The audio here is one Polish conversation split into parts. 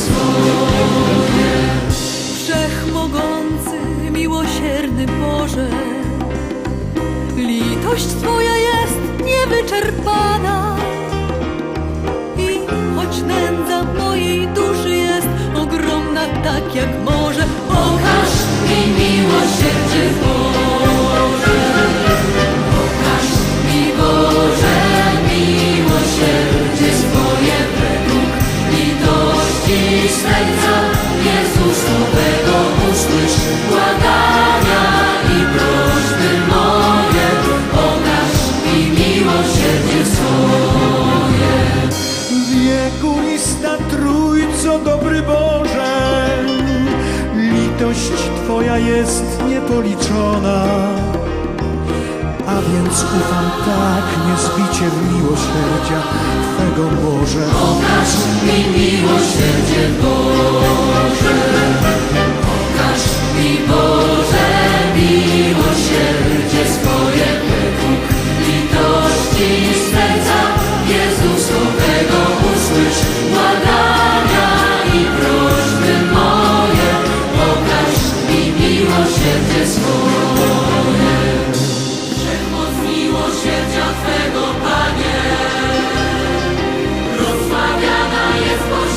swoje. Wszechmogący, miłosierny Boże, litość Twoja jest niewyczerpana. co dobry Boże, litość Twoja jest niepoliczona. A więc ufam tak niezbicie w miłosierdzia Twego Boże. Okaż mi miłosierdzie Boże.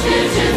future.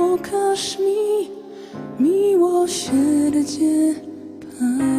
okaż mi miłosierdzie Pan.